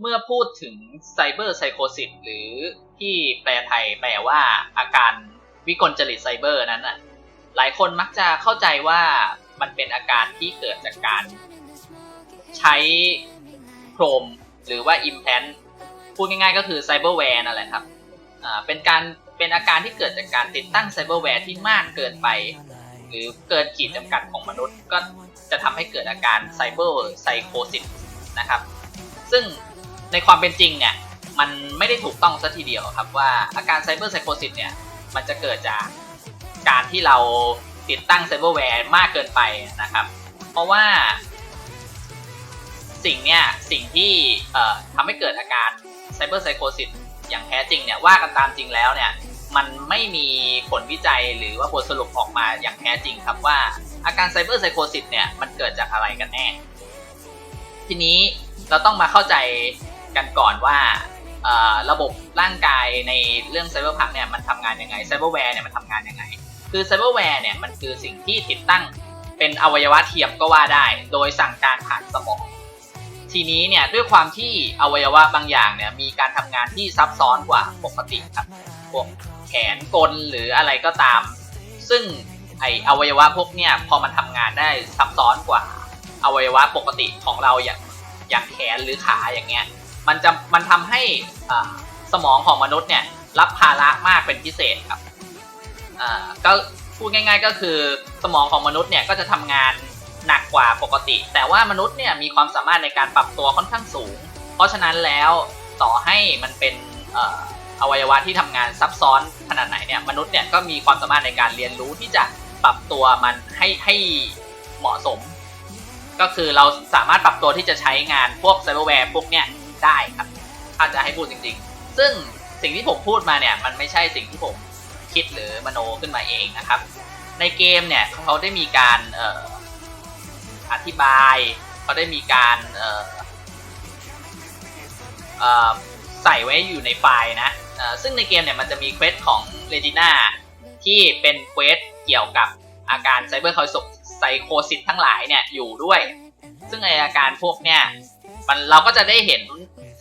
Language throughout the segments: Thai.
เมื่อพูดถึงไซเบอร์ไซโคซิสหรือที่แปลไทยแปลว่าอาการวิกลจริตไซเบอร์นั้นน่ะหลายคนมักจะเข้าใจว่ามันเป็นอาการที่เกิดจากการ ใช้โครมหรือว่า implant พูดง่ายๆก็คือไซเบอร์แวร์นั่นแหละครับอ่าเป็นการเป็นอาการที่เกิดจากการติดตั้งไซเบอร์แวร์ที่มากเกินไป หรือเกินขีดจำกัดของมนุษย์ ก็จะทำให้เกิดอาการไซเบอร์ไซโคซิสนะครับ ซึ่ง ในความเป็นจริงเนี่ยมันไม่ได้ถูกต้องซะทีเดียวครับว่าอาการไซเบอร์ไซโคซิสเนี่ยมันจะเกิดจากการที่เราติดตั้งไซเบอร์แวร์มากเกินไปนะครับ เพราะว่า สิ่งเนี่ยสิ่งที่ทำให้เกิดอาการไซเบอร์ไซโคซิสอย่างแท้จริงเนี่ยว่ากันตามจริงแล้วเนี่ยมันไม่มีผลวิจัยหรือว่าบทสรุปออกมาอย่างแท้จริงครับว่าอาการไซเบอร์ไซโคซิสเนี่ยมันเกิดจากอะไรกันแน่ ทีนี้เราต้องมาเข้าใจ กันก่อนว่าระบบร่างกายในเรื่องไซเบอร์พังเนี่ยมันทำงานยังไงไซเบอร์แวร์เนี่ยมันทำงานยังไง คือไซเบอร์แวร์เนี่ยมันคือสิ่งที่ติดตั้งเป็นอวัยวะเทียมก็ว่าได้ โดยสั่งการผ่านสมอง ทีนี้เนี่ยด้วยความที่อวัยวะบางอย่างเนี่ยมีการทำงานที่ซับซ้อนกว่าปกติครับพวกแขนกลหรืออะไรก็ตาม ซึ่งไออวัยวะพวกเนี่ยพอมันทำงานได้ซับซ้อนกว่าอวัยวะปกติของเราอย่างอย่างแขนหรือขาอย่างเงี้ย มันจะมันทำให้สมองของมนุษย์เนี่ยรับภาระมากเป็นพิเศษครับอ่าก็พูดง่าย ๆ ก็คือสมองของมนุษย์เนี่ยก็จะทำงานหนักกว่าปกติ แต่ว่ามนุษย์เนี่ยมีความสามารถในการปรับตัวค่อนข้างสูง เพราะฉะนั้นแล้วต่อให้มันเป็นออวัยวะที่ทำงานซับซ้อนขนาดไหนเนี่ยมนุษย์เนี่ยก็มีความสามารถในการเรียนรู้ที่จะปรับตัวมันให้ให้เหมาะสม ก็คือเราสามารถปรับตัวที่จะใช้งานพวกไซเบอร์แวร์พวกเนี้ย ได้ครับถ้าจะให้พูดจริง ๆ ซึ่งสิ่งที่ผมพูดมาเนี่ยมันไม่ใช่สิ่งที่ผมคิดหรือมโนขึ้นมาเองนะครับ ในเกมเนี่ยเขาได้มีการอออธิบายเขาได้มีการใส่ไว้อยู่ในไฟล์นะซึ่งในเกมเนี่ยมันจะมีเควสของเรจิน่าที่เป็นเควสเกี่ยวกับอาการไซเบอร์คอยไซโคซิสทั้งหลายเนี่ยอยู่ด้วย ซึ่งไออาการพวกเนี่ยมันเราก็จะได้เห็น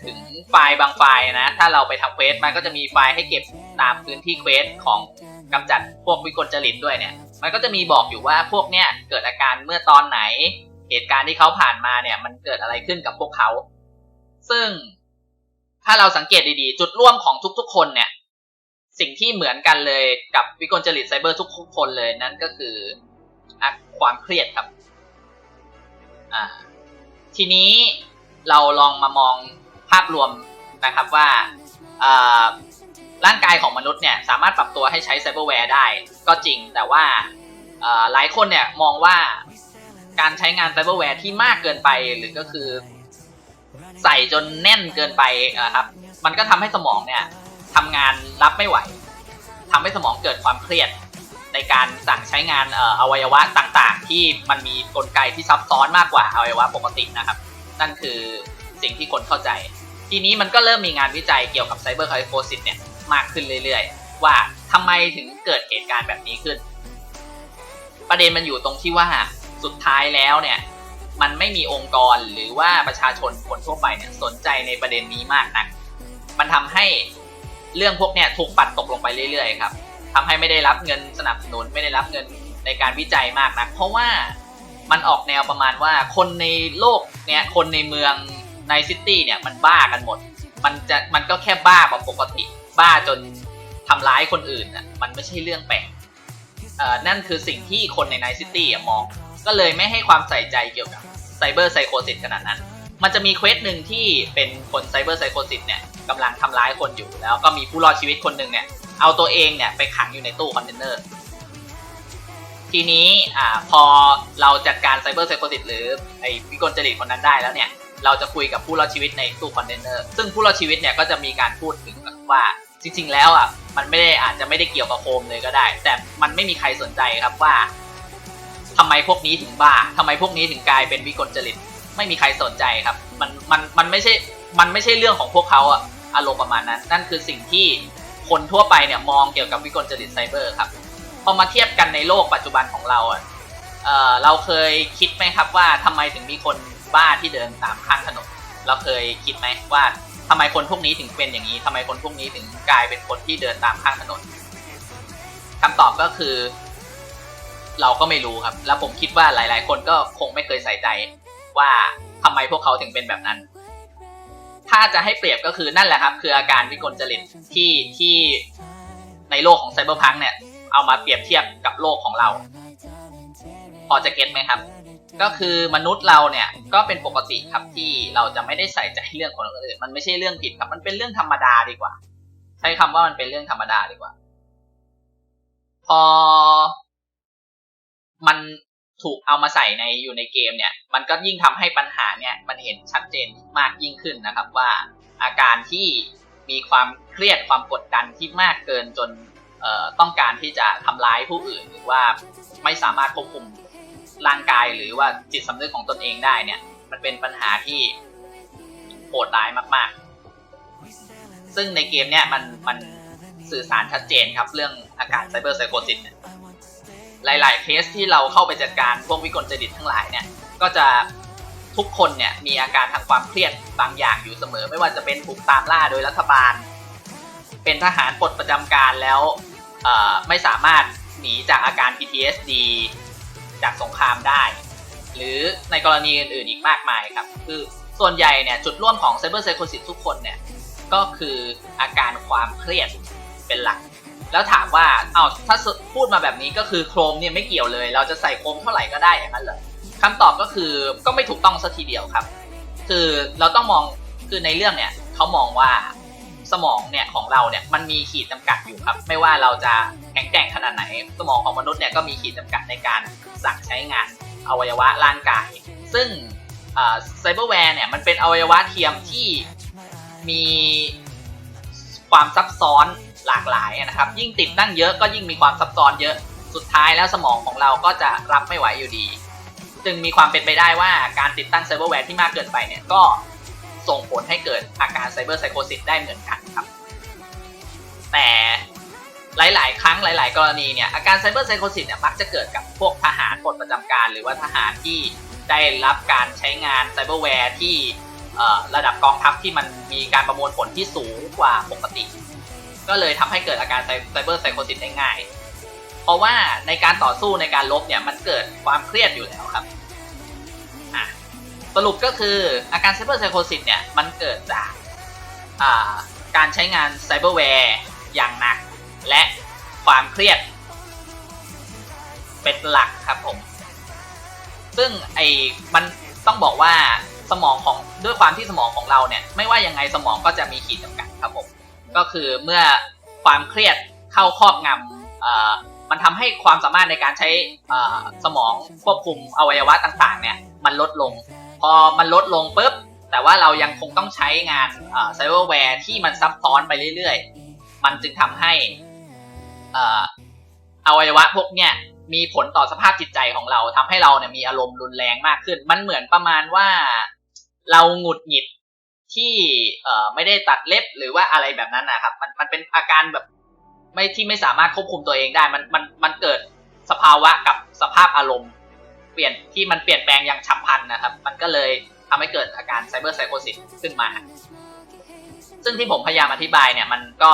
ถึงไฟล์บางไฟล์นะ ถ้าเราไปทำเควสมันก็จะมีไฟล์ให้เก็บตามพื้นที่เควสของกำจัดพวกวิกลจริตด้วยเนี่ย มันก็จะมีบอกอยู่ว่าพวกเนี่ยเกิดอาการเมื่อตอนไหน เหตุการณ์ที่เขาผ่านมาเนี่ย มันเกิดอะไรขึ้นกับพวกเขา ซึ่งถ้าเราสังเกตดีๆ จุดร่วมของทุกๆ คนเนี่ย สิ่งที่เหมือนกันเลยกับวิกลจริตไซเบอร์ทุกๆคนเลยนั่นก็คือความเครียดครับ อ่า ทีนี้เราลองมามอง ภาพรวมนะครับว่าร่างกายของมนุษย์เนี่ยสามารถปรับตัวให้ใช้ไซเบอร์แวร์ได้ก็จริงแต่ว่าหลายคนเนี่ยมองว่าการใช้งานไซเบอร์แวร์ที่มากเกินไปหรือก็คือ ใส่จนแน่นเกินไปนะครับมันก็ทำให้สมองเนี่ยทำงานรับไม่ไหวทำให้สมองเกิดความเครียดในการสั่งใช้งานอออวัยวะต่างๆ ที่มันมีกลไกที่ซับซ้อนมากกว่าอวัยวะปกตินะครับ นั่นคือ สิ่งที่คนเข้าใจ ทีนี้มันก็เริ่มมีงานวิจัยเกี่ยวกับไซเบอร์ไคโคซิสเนี่ยมากขึ้นเรื่อยๆ ว่าทำไมถึงเกิดเหตุการณ์แบบนี้ขึ้น ประเด็นมันอยู่ตรงที่ว่าสุดท้ายแล้วเนี่ยมันไม่มีองค์กรหรือว่าประชาชนคนทั่วไปเนี่ยสนใจในประเด็นนี้มากนัก มันทำให้เรื่องพวกเนี่ยถูกปัดตกลงไปเรื่อยๆครับทำให้ไม่ได้รับเงินสนับสนุนไม่ได้รับเงินในการวิจัยมากนัก เพราะว่ามันออกแนวประมาณว่าคนในโลกเนี่ยคนในเมือง ในซิตี้เนี่ยมันบ้ากันหมด มันจะมันก็แค่บ้ากว่าปกติ บ้าจนทำร้ายคนอื่นอะมันไม่ใช่เรื่องแปลกเอ่อนั่นคือสิ่งที่คนในไนซิตี้มอง ก็เลยไม่ให้ความใส่ใจเกี่ยวกับไซเบอร์ไซโคซิสขนาดนั้น มันจะมีเควสหนึ่งที่เป็นคนไซเบอร์ไซโคซิสเนี่ยกำลังทำร้ายคนอยู่ แล้วก็มีผู้รอดชีวิตคนหนึ่งเนี่ยเอาตัวเองเนี่ยไปขังอยู่ในตู้คอนเทนเนอร์ ทีนี้อ่าพอเราจัดการไซเบอร์ไซโคซิสหรือไอ้วิกลจริตคนนั้นได้แล้วเนี่ย เราจะคุยกับผู้รอดชีวิตในตู้คอนเทนเนอร์ ซึ่งผู้รอดชีวิตเนี่ยก็จะมีการพูดถึงว่าจริง ๆ แล้วอะมันไม่ได้อาจจะไม่ได้เกี่ยวกับโคมเลยก็ได้ แต่มันไม่มีใครสนใจครับว่าทำไมพวกนี้ถึงบ้าทำไมพวกนี้ถึงกลายเป็นวิกลจริต ไม่มีใครสนใจครับ มันมันมันไม่ใช่ มันไม่ใช่เรื่องของพวกเขาอะอารมณ์ประมาณนั้น นั่นคือสิ่งที่คนทั่วไปเนี่ยมองเกี่ยวกับวิกลจริตไซเบอร์ครับ พอมาเทียบกันในโลกปัจจุบันของเราอะเออเราเคยคิดไหมครับว่าทำไมถึงมีคน บ้าที่เดินตามข้างถนนเราเคยคิดไหมว่าทำไมคนพวกนี้ถึงเป็นอย่างนี้ทำไมคนพวกนี้ถึงกลายเป็นคนที่เดินตามข้างถนนคำตอบก็คือ เราก็ไม่รู้ครับ แล้วผมคิดว่าหลาย ๆ คนก็คงไม่เคยใส่ใจ ว่าทำไมพวกเขาถึงเป็นแบบนั้น ถ้าจะให้เปรียบก็คือนั่นแหละครับ คืออาการวิกลจริตที่ที่ในโลกของไซเบอร์พังเนี่ย เอามาเปรียบเทียบกับโลกของเรา พอจะเก็ตไหมครับ ก็คือมนุษย์เราเนี่ยก็เป็นปกติครับที่เราจะไม่ได้ใส่ใจเรื่องของคนอื่น มันไม่ใช่เรื่องผิดครับ มันเป็นเรื่องธรรมดาดีกว่า ใช้คำว่ามันเป็นเรื่องธรรมดาดีกว่า พอ มันถูกเอามาใส่ในอยู่ในเกมเนี่ย มันก็ยิ่งทำให้ปัญหาเนี่ย มันเห็นชัดเจนมากยิ่งขึ้นนะครับว่าอาการที่มีความเครียดความกดดันที่มากเกินจนต้องการที่จะทำร้ายผู้อื่นหรือว่าไม่สามารถควบคุม ร่างกายหรือว่าจิตสำนึกของตนเองได้เนี่ย มันเป็นปัญหาที่โหดร้ายมาก ๆ ซึ่งในเกมเนี่ยมันมันสื่อสารชัดเจนครับ เรื่องอาการไซเบอร์ไซโคซิสเนี่ยหลาย ๆ เคสที่เราเข้าไปจัดการพวกวิกลจริตทั้งหลายเนี่ย ก็จะทุกคนเนี่ยมีอาการทางความเครียดบางอย่างอยู่เสมอ ไม่ว่าจะเป็นถูกตามล่าโดยรัฐบาล เป็นทหารปลดประจำการแล้วไม่สามารถหนีจากอาการ PTSD จากสงครามได้ หรือในกรณีอื่นๆอีกมากมายครับ คือส่วนใหญ่เนี่ยจุดร่วมของไซเบอร์ไซโคซิสทุกคนเนี่ยก็คืออาการความเครียดเป็นหลัก แล้วถามว่าเอาถ้าพูดมาแบบนี้ก็คือโครมเนี่ยไม่เกี่ยวเลย เราจะใส่โครมเท่าไหร่ก็ได้อย่างนั้นเหรอคำตอบก็คือก็ไม่ถูกต้องสัทีเดียวครับ คือเราต้องมองคือในเรื่องเนี่ยเขามองว่า สมองเนี่ยของเราเนี่ยมันมีขีดจำกัดอยู่ครับ ไม่ว่าเราจะแข็งแกร่งขนาดไหน สมองของมนุษย์เนี่ยก็มีขีดจำกัดในการสั่งใช้งานอวัยวะร่างกาย ซึ่งไซเบอร์แวร์เนี่ยมันเป็นอวัยวะเทียมที่มีความซับซ้อนหลากหลายนะครับ ยิ่งติดตั้งเยอะก็ยิ่งมีความซับซ้อนเยอะสุดท้ายแล้วสมองของเราก็จะรับไม่ไหวอยู่ดี จึงมีความเป็นไปได้ว่าการติดตั้งไซเบอร์แวร์ที่มากเกินไปเนี่ยก็ ส่งผลให้เกิดอาการไซเบอร์ไซโคซิสได้เหมือนกันครับ แต่หลาย ๆ ครั้งหลาย ๆ กรณีเนี่ยอาการไซเบอร์ไซโคซิสเนี่ยมักจะเกิดกับพวกทหารปลดประจำการหรือว่าทหารที่ได้รับการใช้งานไซเบอร์แวร์ที่ระดับกองทัพที่มันมีการประมวลผลที่สูงกว่าปกติ ก็เลยทำให้เกิดอาการไซเบอร์ไซโคซิสได้ง่าย เพราะว่าในการต่อสู้ในการลบเนี่ยมันเกิดความเครียดอยู่แล้วครับ สรุปก็คืออาการไซเบอร์ไซโคซิสเนี่ย มันเกิดจากการใช้งานไซเบอร์แวร์อย่างหนัก และความเครียด เป็นหลักครับผม ซึ่งไอ้มันต้องบอกว่าสมองของด้วยความที่สมองของเราเนี่ย ไม่ว่ายังไงสมองก็จะมีขีดจำกัดครับผม ก็คือเมื่อความเครียดเข้าครอบงำมันทำให้ความสามารถในการใช้สมองควบคุมอวัยวะต่างๆ เนี่ย มันลดลง อมันลดลงปุ๊บ แต่ว่าเรายังคงต้องใช้งานไซเบอร์แวร์ที่มันซับซ้อนไปเรื่อยๆ มันจึงทำให้อวัยวะพวกเนี่ยมีผลต่อสภาพจิตใจของเราทำให้เราเนี่ยมีอารมณ์รุนแรงมากขึ้น มันเหมือนประมาณว่าเราหงุดหงิดที่เอ่อไม่ได้ตัดเล็บหรือว่าอะไรแบบนั้นนะครับ มันมันเป็นอาการแบบไม่ที่ไม่สามารถควบคุมตัวเองได้ มันมันมันเกิดสภาวะกับสภาพอารมณ์ เปลี่ยนที่มันเปลี่ยนแปลงอย่างฉับพลันนะครับ มันก็เลยทำให้เกิดอาการไซเบอร์ไซโคซิสขึ้นมา ซึ่งที่ผมพยายามอธิบายเนี่ยมันก็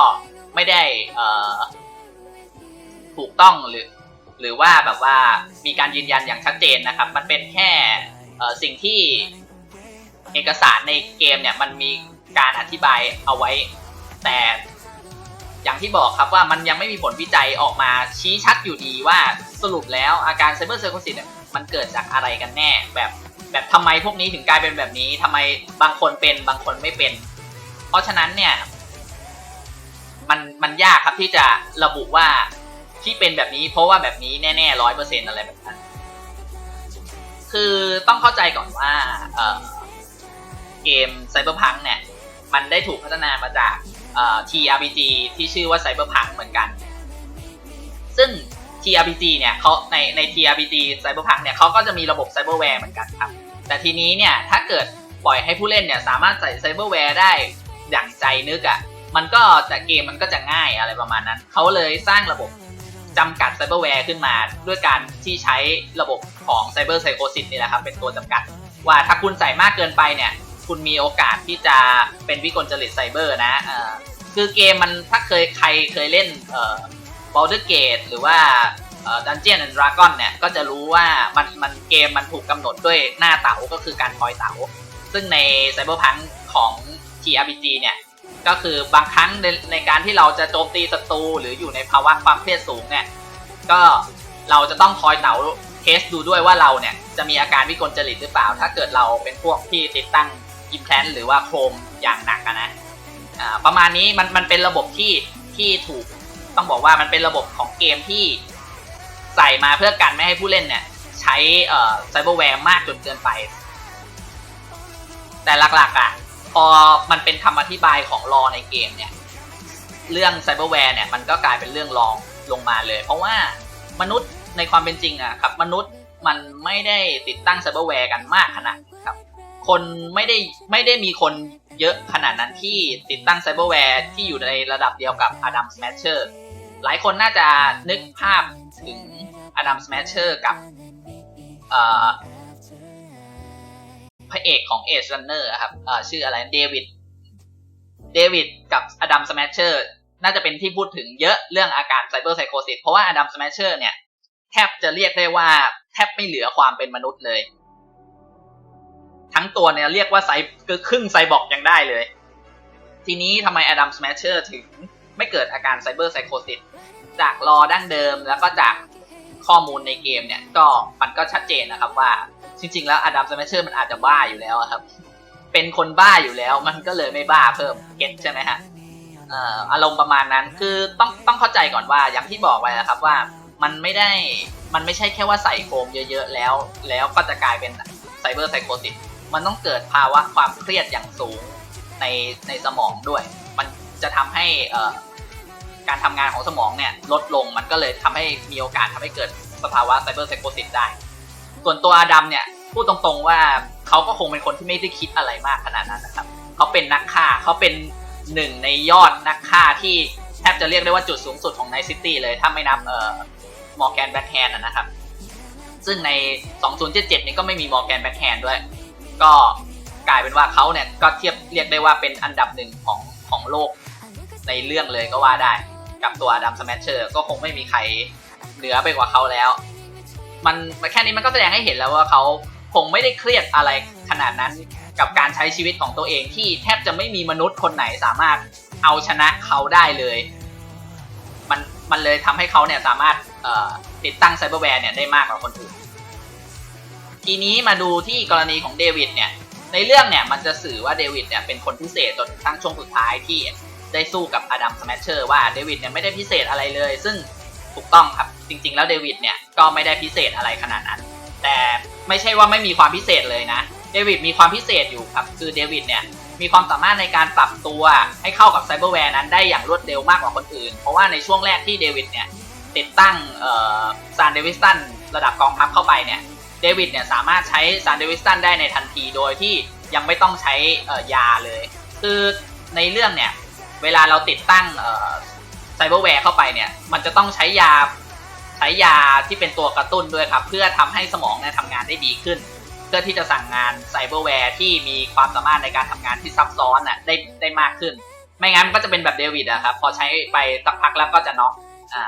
ไม่ได้ถูกต้องหรือหรือว่าแบบว่ามีการยืนยันอย่างชัดเจนนะครับ มันเป็นแค่สิ่งที่เอกสารในเกมเนี่ยมันมีการอธิบายเอาไว้ แต่อย่างที่บอกครับว่ามันยังไม่มีผลวิจัยออกมาชี้ชัดอยู่ดีว่าสรุปแล้วอาการไซเบอร์เซอร์โคซิสเนี่ย มันเกิดจากอะไรกันแน่ แบบแบบทำไมพวกนี้ถึงกลายเป็นแบบนี้ทำไมบางคนเป็นบางคนไม่เป็น เพราะฉะนั้นเนี่ย มันมันยากครับที่จะระบุว่าที่เป็นแบบนี้เพราะว่าแบบนี้แน่ๆร้อยเปอร์เซ็นอะไรแบบนั้น คือต้องเข้าใจก่อนว่าเเกม Cyberpunk เนี่ย มันได้ถูกพัฒนามาจาก TRPG ที่ชื่อว่า Cyberpunk เหมือนกัน ซึ่ง TRPG เนี่ยเขาในใน TRPG Cyberpunk เนี่ยเขาก็จะมีระบบ Cyberware เหมือนกันครับ แต่ทีนี้เนี่ยถ้าเกิดปล่อยให้ผู้เล่นเนี่ยสามารถใส่ Cyberware ได้อย่างใจนึกอะ่ะมันก็จะเกมมันก็จะง่ายอะไรประมาณนั้น เขาเลยสร้างระบบจำกัดไซเบอร์แวร์ขึ้นมา ด้วยการที่ใช้ระบบของไซเบอร์ไซโคซิสนี่แหละครับ เป็นตัวจำกัด ว่าถ้าคุณใส่มากเกินไปเนี่ย คุณมีโอกาสที่จะเป็นวิกลจริตไซเบอร์นะคือเกมมันถ้าเคยใครเคยเล่น เอ่อ Baldur's Gate หรือว่าเอ่อ Dungeon and Dragon เนี่ย ก็จะรู้ว่ามันมันเกมมันถูกกำหนดด้วยหน้าเต๋าก็คือการทอยเต๋าซึ่งใน Cyberpunk ของ TRPG เนี่ย ก็คือบางครั้งในในการที่เราจะโจมตีศัตรูหรืออยู่ในภาวะความเครียดสูงเนี่ย ก็เราจะต้องคอยเต๋าเทสดูด้วยว่าเราเนี่ยจะมีอาการวิกลจริตหรือเปล่า ถ้าเกิดเราเป็นพวกที่ติดตั้งอิมแพลนหรือว่าโครมอย่างหนักอะนะประมาณนี้มันมันเป็นระบบที่ที่ถูก ต้องบอกว่ามันเป็นระบบของเกมที่ใส่มาเพื่อกันไม่ให้ผู้เล่นเนี่ย ใช้ไซเบอร์แวร์มากจนเกินไป แต่หลักๆอะ พอมันเป็นคำอธิบายของรอในเกมเนี่ย เรื่องไซเบอร์แวร์เนี่ยมันก็กลายเป็นเรื่องรองลงมาเลย เพราะว่ามนุษย์ในความเป็นจริงอะครับมนุษย์มันไม่ได้ติดตั้งไซเบอร์แวร์กันมากขนาดนี้ครับ คนไม่ได้ไม่ได้มีคนเยอะขนาดนั้นที่ติดตั้งไซเบอร์แวร์ที่อยู่ในระดับเดียวกับอดัมสแมชเชอร์ หลายคนน่าจะนึกภาพถึงอดัมสแมชเชอร์กับพระเอกของเอช r ันเนอร์ครับชื่ออะไรเดวิดเดวิดกับอดัมสแมชเชอร์น่าจะเป็นที่พูดถึงเยอะเรื่องอาการไซเบอร์ไซโคซิสเพราะว่าอดัมสแมชเชอร์เนี่ยแทบจะเรียกได้ว่าแทบไม่เหลือความเป็นมนุษย์เลย ทั้งตัวเนี่ยเรียกว่าไซคือครึ่งไซบอร์กยังได้เลย ทีนี้ทำไมอดัมสแมชเชอร์ถึงไม่เกิดอาการไซเบอร์ไซโคซิส จากรอดั้งเดิมแล้วก็จากข้อมูลในเกมเนี่ยก็มันก็ชัดเจนนะครับว่า จริง ๆ แล้วอดัมสแมชเชอร์มันอาจจะบ้าอยู่แล้วครับ เป็นคนบ้าอยู่แล้วมันก็เลยไม่บ้าเพิ่มเก็ตใช่ไหมฮะอารมณ์ประมาณนั้นคือต้องต้องเข้าใจก่อนว่าอย่างที่บอกไปนะครับว่ามันไม่ได้มันไม่ใช่แค่ว่าใส่โฟมเยอะๆแล้ว แล้วก็จะกลายเป็นไซเบอร์ไซโคซิสมันต้องเกิดภาวะความเครียดอย่างสูงในในสมองด้วย มันจะทำให้อ่อ การทำงานของสมองเนี่ยลดลงมันก็เลยทำให้มีโอกาสทำให้เกิดสภาวะไซเบอร์ไซโคซิสได้ ส่วนตัวอดัมเนี่ยพูดตรงๆว่าเขาก็คงเป็นคนที่ไม่ได้คิดอะไรมากขนาดนั้นนะครับเขาเป็นนักฆ่าเขาเป็นหนึ่งในยอดนักฆ่าที่แทบจะเรียกได้ว่าจุดสูงสุดของไนซิตี้เลยถ้าไม่นับเอ่อมอร์แกนแบ็คแฮนนะครับ ซึ่งใน 2077 นี้ก็ไม่มีมอร์แกนแบ็คแฮนด้วย ก็กลายเป็นว่าเขาเนี่ยก็เทียบเรียกได้ว่าเป็นอันดับหนึ่งของของโลกในเรื่องเลยก็ว่าได้ กับตัวอดัมสแมชเชอร์ก็คงไม่มีใครเหนือไปกว่าเขาแล้ว มันแค่นี้มันก็แสดงให้เห็นแล้วว่าเขาคงไม่ได้เครียดอะไรขนาดนั้นกับการใช้ชีวิตของตัวเองที่แทบจะไม่มีมนุษย์คนไหนสามารถเอาชนะเขาได้เลย มันมันเลยทำให้เขาเนี่ยสามารถติดตั้งไซเบอร์แวร์เนี่ยได้มากกว่าคนอื่น ทีนี้มาดูที่กรณีของเดวิดเนี่ยในเรื่องเนี่ยมันจะสื่อว่าเดวิดเนี่ยเป็นคนพิเศษจนทั้งช่วงสุดท้ายที่ ได้สู้กับอดัมสแมชเชอร์ว่าเดวิดเนี่ยไม่ได้พิเศษอะไรเลย ซึ่งถูกต้องครับจริง ๆ แล้วเดวิดเนี่ยก็ไม่ได้พิเศษอะไรขนาดนั้น แต่ไม่ใช่ว่าไม่มีความพิเศษเลยนะเดวิดมีความพิเศษอยู่ครับคือเดวิดเนี่ยมีความสามารถในการปรับตัวให้เข้ากับไซเบอร์แวร์นั้นได้อย่างรวดเร็วมากกว่าคนอื่น เพราะว่าในช่วงแรกที่เดวิดเนี่ยติดตั้งซานเดวิสตันระดับกองทัพเข้าไปเนี่ยเดวิดเนี่ยสามารถใช้ซานเดวิสตันได้ในทันทีโดยที่ยังไม่ต้องใช้ยาเลย คือในเรื่องเนี่ย เวลาเราติดตั้งไซเบอร์แวร์เข้าไปเนี่ย มันจะต้องใช้ยาใช้ยาที่เป็นตัวกระตุ้นด้วยครับ เพื่อทำให้สมองเนี่ยทำงานได้ดีขึ้น เพื่อที่จะสั่งงานไซเบอร์แวร์ที่มีความสามารถในการทำงานที่ซับซ้อนอะได้ได้มากขึ้น ไม่งั้นมันก็จะเป็นแบบเดวิดอะครับ พอใช้ไปสักพักแล้วก็จะน็อกอ่า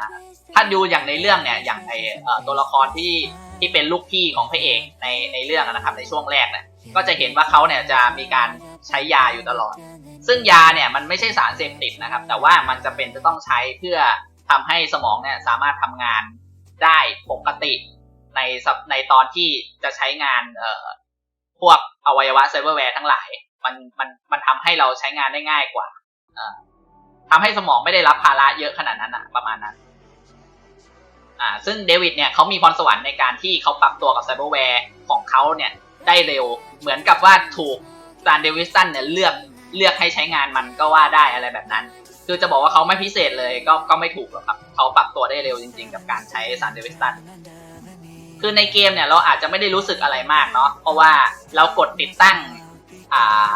ถ้าดูอย่างในเรื่องเนี่ยอย่างในเออตัวละครที่ที่เป็นลูกพี่ของพระเอกในในเรื่องนะครับในช่วงแรกเนี่ยก็จะเห็นว่าเขาเนี่ยจะมีการใช้ยาอยู่ตลอด ซึ่งยาเนี่ยมันไม่ใช่สารเสพติดนะครับ แต่ว่ามันจะเป็นจะต้องใช้เพื่อทำให้สมองเนี่ยสามารถทำงานได้ปกติในในตอนที่จะใช้งานเอ่อพวกอวัยวะไซเบอร์แวร์ทั้งหลาย มันมันมันทำให้เราใช้งานได้ง่ายกว่าเอ่อทำให้สมองไม่ได้รับภาระเยอะขนาดนั้นอะประมาณนั้น อ่า ซึ่งเดวิดเนี่ยเขามีพรสวรรค์ในการที่เขาปรับตัวกับไซเบอร์แวร์ของเขาเนี่ยได้เร็ว เหมือนกับว่าถูกซานเดวิสันเนี่ยเลือก เลือกให้ใช้งานมันก็ว่าได้อะไรแบบนั้น คือจะบอกว่าเขาไม่พิเศษเลยก็ก็ไม่ถูกหรอกครับเขาปรับตัวได้เร็วจริง ๆ กับการใช้ซานเดวิสตันคือในเกมเนี่ยเราอาจจะไม่ได้รู้สึกอะไรมากเนาะเพราะว่าเรากดติดตั้งอ่า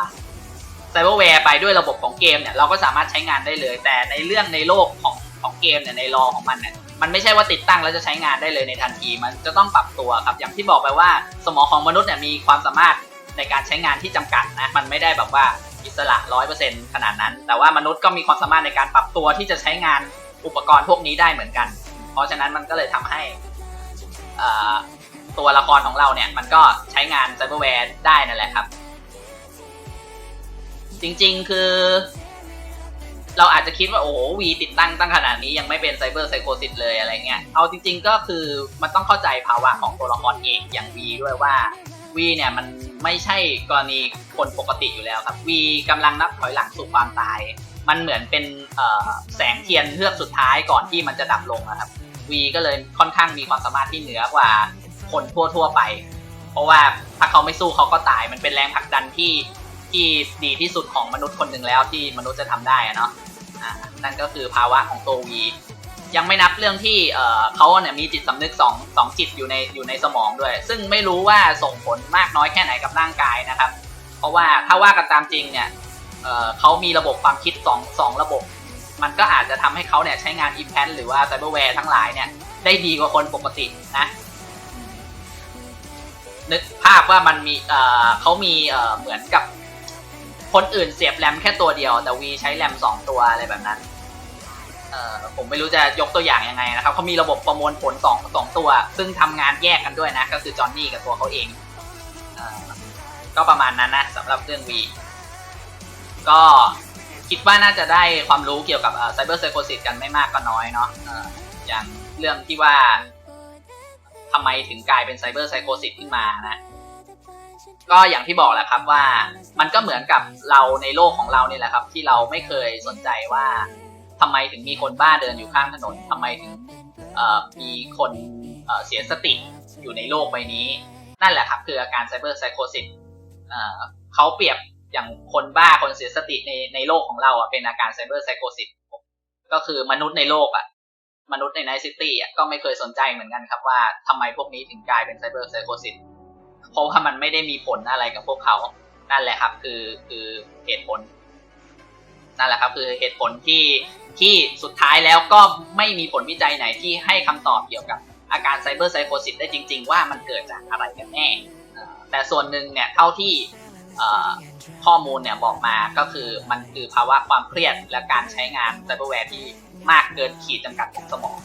ไซเบอร์แวร์ไปด้วยระบบของเกมเนี่ยเราก็สามารถใช้งานได้เลย แต่ในเรื่องในโลกของของเกมเนี่ยในรอของมันเนี่ยมันไม่ใช่ว่าติดตั้งแล้วจะใช้งานได้เลยในทันที มันจะต้องปรับตัวครับ อย่างที่บอกไปว่าสมองของมนุษย์เนี่ยมีความสามารถในการใช้งานที่จำกัดนะ มันไม่ได้แบบว่า อิสระร้อยเปอร์เซ็นขนาดนั้น แต่ว่ามนุษย์ก็มีความสามารถในการปรับตัวที่จะใช้งานอุปกรณ์พวกนี้ได้เหมือนกัน เพราะฉะนั้นมันก็เลยทำให้ตัวละครของเราเนี่ย มันก็ใช้งานไซเบอร์แวร์ได้นั่นแหละครับ จริงๆคือ เราอาจจะคิดว่าโอ้โหวีติดตั้งตั้งขนาดนี้ยังไม่เป็นไซเบอร์ไซโคซิตเลยอะไรเงี้ยเอาจริง ๆ ก็คือมันต้องเข้าใจภาวะของตัวละครเองอย่างวีด้วยว่า วีเนี่ยมันไม่ใช่กรณีคนปกติอยู่แล้วครับวีกำลังนับถอยหลังสู่ความตาย มันเหมือนเป็นแสงเทียนเฮือกสุดท้ายก่อนที่มันจะดับลงนะครับวีก็เลยค่อนข้างมีความสามารถที่เหนือกว่าคนทั่วๆไป เพราะว่าถ้าเขาไม่สู้เขาก็ตาย มันเป็นแรงผลักดันที่ที่ดีที่สุดของมนุษย์คนหนึ่งแล้วที่มนุษย์จะทำได้เนาะนั่นก็คือภาวะของตัววี ยังไม่นับเรื่องที่เเขาเนี่ยมีจิตสำนึกสองสองจิตอยู่ในอยู่ในสมองด้วย ซึ่งไม่รู้ว่าส่งผลมากน้อยแค่ไหนกับร่างกายนะครับ เพราะว่าถ้าว่ากันตามจริงเนี่ยเเขามีระบบความคิดสองสองระบบ มันก็อาจจะทำให้เขาเนี่ยใช้งานอีแพนหรือว่าไซเบอร์แวร์ทั้งหลายเนี่ยได้ดีกว่าคนปกตินะนึกภาพว่ามันมีเเขามีเเหมือนกับคนอื่นเสียบแรมแค่ตัวเดียว แต่วีใช้แรมสองตัวอะไรแบบนั้น เอ่อผมไม่รู้จะยกตัวอย่างยังไงนะครับเขามีระบบประมวลผลสองสองตัว ซึ่งทำงานแยกกันด้วยนะ ก็คือจอห์นนี่กับตัวเขาเองเออก็ประมาณนั้นนะสำหรับเรื่องวีก็คิดว่าน่าจะได้ความรู้เกี่ยวกับไซเบอร์ไซโคซิสกันไม่มากก็น้อยเนาะเอ่ออย่างเรื่องที่ว่าทำไมถึงกลายเป็นไซเบอร์ไซโคซิสขึ้นมานะ ก็อย่างที่บอกแหละครับว่ามันก็เหมือนกับเราในโลกของเราเนี่ยแหละครับ ที่เราไม่เคยสนใจว่า ทำไมถึงมีคนบ้าเดินอยู่ข้างถนนทำไมถึงมีคนเสียสติอยู่ในโลกใบนี้ นั่นแหละครับคืออาการไซเบอร์ไซโคซิสเขาเปรียบอย่างคนบ้าคนเสียสติในในโลกของเราอะเป็นอาการไซเบอร์ไซโคซิสก็คือมนุษย์ในโลกอะมนุษย์ในไนซิตี้อะก็ไม่เคยสนใจเหมือนกันครับว่าทำไมพวกนี้ถึงกลายเป็นไซเบอร์ไซโคซิสเพราะว่ามันไม่ได้มีผลอะไรกับพวกเขา นั่นแหละครับ คือคือเหตุผล นั่นแหละครับ คือเหตุผลที่ ที่สุดท้ายแล้วก็ไม่มีผลวิจัยไหนที่ให้คำตอบเกี่ยวกับอาการไซเบอร์ไซโคซิสได้จริง ๆ ว่ามันเกิดจากอะไรกันแน่ แต่ส่วนหนึ่งเนี่ยเท่าที่ข้อมูลเนี่ยบอกมาก็คือมันคือภาวะความเครียดและการใช้งานไซเบอร์แวร์ที่มากเกินขีดจำกัดของสมอง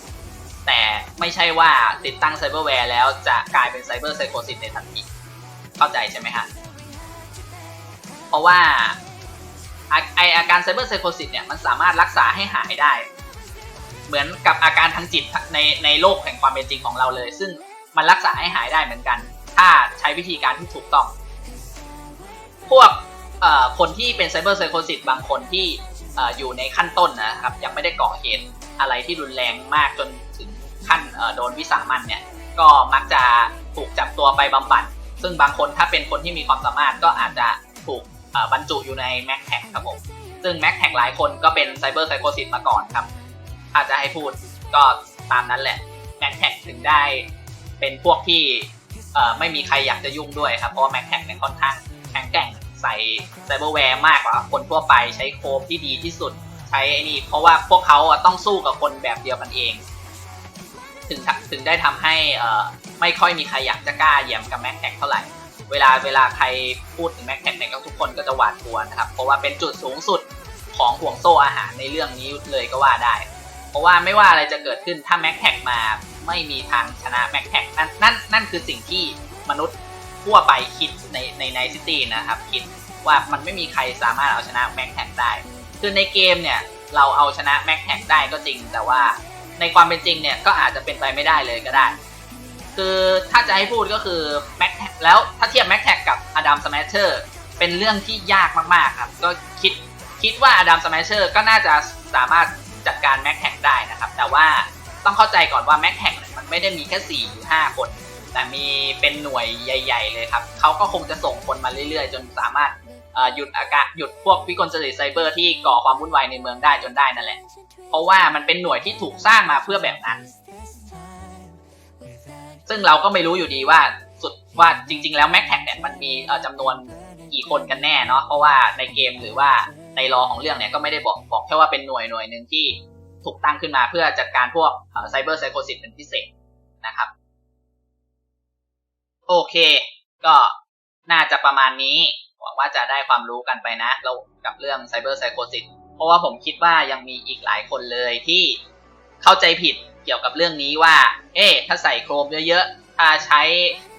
แต่ไม่ใช่ว่าติดตั้งไซเบอร์แวร์แล้วจะกลายเป็นไซเบอร์ไซโคซิสในทันที เข้าใจใช่ไหมฮะเพราะว่า ไออาการไซเบอร์ไซโคซิสเนี่ยมันสามารถรักษาให้หายได้ เหมือนกับอาการทางจิตในในโลกแห่งความเป็นจริงของเราเลย ซึ่งมันรักษาให้หายได้เหมือนกัน ถ้าใช้วิธีการที่ถูกต้อง พวกคนที่เป็นไซเบอร์ไซโคซิสบางคนที่อยู่ในขั้นต้นนะครับยังไม่ได้ก่อเหตุอะไรที่รุนแรงมากจนถึงขั้นโดนวิสามันเนี่ยก็มักจะถูกจับตัวไปบำบัด ซึ่งบางคนถ้าเป็นคนที่มีความสามารถก็อาจจะถูก บรรจุอยู่ในแม็กแท็กครับผม ซึ่งแม็กแท็กหลายคนก็เป็นไซเบอร์ไซโคซิสมาก่อนครับ ถ้าจะให้พูดก็ตามนั้นแหละแม็กแท็กถึงได้เป็นพวกที่ไม่มีใครอยากจะยุ่งด้วยครับ เพราะว่าแม็กแท็กเนี่ยค่อนข้างแข็งแกร่งใส่ไซเบอร์แวร์มากกว่าคนทั่วไปใช้โคมที่ดีที่สุดใช้ไอ้นี่เพราะว่าพวกเขาต้องสู้กับคนแบบเดียวกันเอง ถึงถึงได้ทำให้ไม่ค่อยมีใครอยากจะกล้าเหยียบกับแม็กแท็กเท่าไหร่ เวลาเวลาใครพูดถึงแม็กแท็กเนี่ยก็ทุกคนก็จะหวาดกลัวนะครับ เพราะว่าเป็นจุดสูงสุดของห่วงโซ่อาหารในเรื่องนี้เลยก็ว่าได้ เพราะว่าไม่ว่าอะไรจะเกิดขึ้นถ้าแม็กแท็กมาไม่มีทางชนะแม็กแท็กนั่นนั่นนั่นคือสิ่งที่มนุษย์ทั่วไปคิดในในในซิตี้นะครับ คิดว่ามันไม่มีใครสามารถเอาชนะแม็กแท็กได้ คือในเกมเนี่ยเราเอาชนะแม็กแท็กได้ก็จริง แต่ว่าในความเป็นจริงเนี่ยก็อาจจะเป็นไปไม่ได้เลยก็ได้ คือถ้าจะให้พูดก็คือแม็กแท็กแล้วถ้าเทียบแม็กแท็กกับอดัมสแมชเชอร์เป็นเรื่องที่ยากมากๆครับ ก็คิดคิดว่าอดัมสแมชเชอร์ก็น่าจะสามารถจัดการแม็กแท็กได้นะครับ แต่ว่าต้องเข้าใจก่อนว่าแม็กแท็กมันไม่ได้มีแค่ 4 หรือ 5 คน แต่มีเป็นหน่วยใหญ่ ๆ เลยครับเขาก็คงจะส่งคนมาเรื่อยๆ จนสามารถหยุดอากาศหยุดพวกวิกลจริตไซเบอร์ที่ก่อความวุ่นวายในเมืองได้จนได้นั่นแหละ เพราะว่ามันเป็นหน่วยที่ถูกสร้างมาเพื่อแบบนั้น ซึ่งเราก็ไม่รู้อยู่ดีว่าสุดว่าจริง ๆ แล้วแม็กแท็กเนี่ยมันมีเอ่อจำนวนกี่คนกันแน่เนาะเพราะว่าในเกมหรือว่าในรอของเรื่องเนี่ยก็ไม่ได้บอกบอกแค่ว่าเป็นหน่วยหน่วยหนึ่งที่ถูกตั้งขึ้นมาเพื่อจัดการพวกไซเบอร์ไซโคซิสเป็นพิเศษนะครับ โอเค ก็น่าจะประมาณนี้หวังว่าจะได้ความรู้กันไปนะเรากับเรื่อง Cyber Psychosis เพราะว่าผมคิดว่ายังมีอีกหลายคนเลยที่เข้าใจผิด เกี่ยวกับเรื่องนี้ว่า เอ๊ะถ้าใส่โครมเยอะๆ ถ้าใช้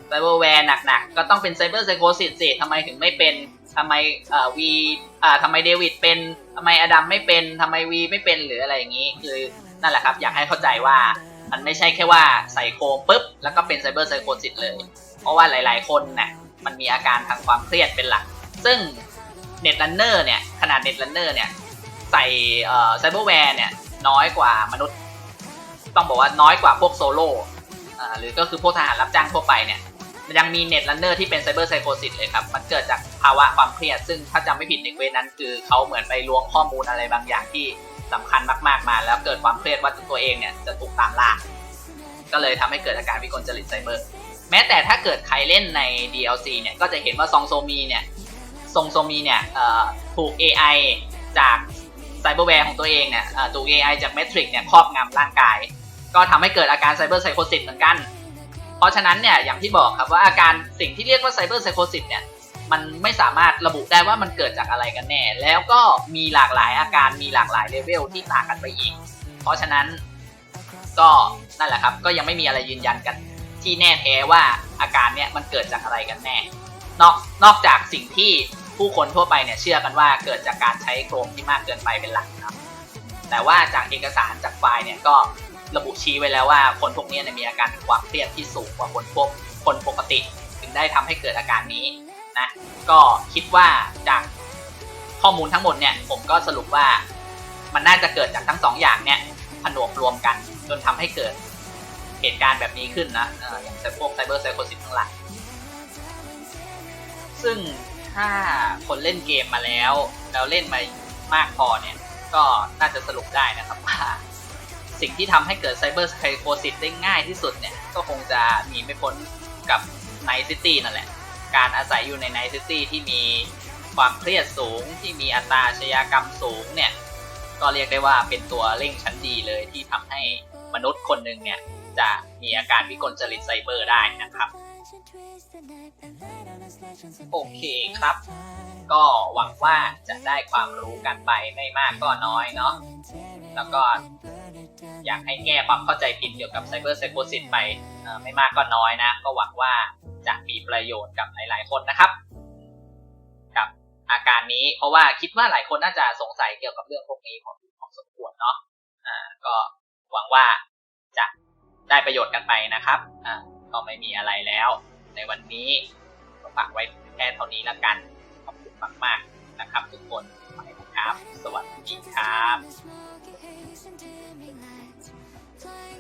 ไซเบอร์แวร์หนักๆ ก็ต้องเป็น Cyber Psychosis สิทำไมถึงไม่เป็นทำไมเอ่อวีอ่าทำไมเดวิดเป็นทำไมอดัมไม่เป็นทำไมวีไม่เป็นหรืออะไรอย่างนี้ คือนั่นแหละครับอยากให้เข้าใจว่ามันไม่ใช่แค่ว่าใส่โครมปุ๊บ แล้วก็เป็น Cyber Psychosis เลย เพราะว่าหลาย ๆ คนเนี่ยมันมีอาการทางความเครียดเป็นหลัก ซึ่งเน็ต r ันเนอร์เนี่ยขนาดเน็ต r ันเนอร์เนี่ยใส่ไซเบอร์แวร์เนี่ยน้อยกว่ามนุษย์ ต้องบอกว่าน้อยกว่าพวกโซโล่หรือก็คือพวกทหารรับจ้างทั่วไปเนี่ยมันยังมีเน็ต r ันเนอร์ที่เป็นไซเบอร์ไซโคซิสเลยครับ มันเกิดจากภาวะความเครียด ซึ่งถ้าจำไม่ผิดในเวนั้น คือเขาเหมือนไปล้วงข้อมูลอะไรบางอย่างที่สำคัญมากๆมา แล้วเกิดความเครียดว่าตัวเองเนี่ยจะถูกตามล่า ก็เลยทำให้เกิดอาการวิกลจริตไซเบอร์ แม้แต่ถ้าเกิดใครเล่นใน DLC เนี่ยก็จะเห็นว่าซองโซมีเนี่ยซองโซมีเนี่ยถูก AI จากไซเบอร์แวร์ของตัวเองเนี่ยเอ่อถูก AI จาก Matrix เนี่ยครอบงำร่างกาย ก็ทำให้เกิดอาการไซเบอร์ไซโคซิสเหมือนกัน เพราะฉะนั้นเนี่ยอย่างที่บอกครับว่าอาการสิ่งที่เรียกว่าไซเบอร์ไซโคซิสเนี่ยมันไม่สามารถระบุได้ว่ามันเกิดจากอะไรกันแน่ แล้วก็มีหลากหลายอาการมีหลากหลายเลเวลที่ต่างกันไปอีก เพราะฉะนั้นก็นั่นแหละครับก็ยังไม่มีอะไรยืนยันกันที่แน่แท้ว่าอาการเนี้ยมันเกิดจากอะไรกันแน่ นอกนอกจากสิ่งที่ผู้คนทั่วไปเนี่ยเชื่อกันว่าเกิดจากการใช้โครมที่มากเกินไปเป็นหลักนะครับแต่ว่าจากเอกสารจากไฟล์เนี่ยก็ ระบุชี้ไว้แล้วว่าคนพวกนี้เนี่ยมีอาการความเครียดที่สูงกว่าคนพวกคนปกติ ถึงได้ทำให้เกิดอาการนี้นะก็คิดว่าจากข้อมูลทั้งหมดเนี่ยผมก็สรุปว่ามันน่าจะเกิดจากทั้งสองอย่างเนี่ยผนวกรวมกันจนทำให้เกิดเหตุการณ์แบบนี้ขึ้นนะเอออย่างพวกไซเบอร์ไซโคซิสทั้งหลายซึ่งถ้าคนเล่นเกมมาแล้ว แล้วเล่นมามากพอเนี่ย ก็น่าจะสรุปได้นะครับว่า สิ่งที่ทำให้เกิดไซเบอร์ไซโคซิสได้ง่ายที่สุดเนี่ย ก็คงจะหนีไม่พ้นกับไนซิตี้นั่นแหละ การอาศัยอยู่ในไนซิตี้ที่มีความเครียดสูงที่มีอัตราอาชญากรรมสูงเนี่ย ก็เรียกได้ว่าเป็นตัวเร่งชั้นดีเลยที่ทำให้มนุษย์คนหนึ่งเนี่ย จะมีอาการวิกลจริตไซเบอร์ได้นะครับ โอเคครับ ก็หวังว่าจะได้ความรู้กันไปไม่มากก็น้อยเนาะแล้วก็ อยากให้แก้ความเข้าใจผิดเกี่ยวกับไซเบอร์ไซโคซิสไปไม่มากก็น้อยนะ ก็หวังว่าจะมีประโยชน์กับหลาย ๆ คนนะครับ กับอาการนี้เพราะว่าคิดว่าหลายคนน่าจะสงสัยเกี่ยวกับเรื่องพวกนี้ของของสมควรเนาะอ่าก็หวังว่าจะได้ประโยชน์กันไปนะครับอ่าก็ไม่มีอะไรแล้ว ในวันนี้ก็ฝากไว้แค่เท่านี้แล้วกันขอบคุณมาก ๆ นะครับ ทุกคนไปนะครับ สวัสดีครับ time.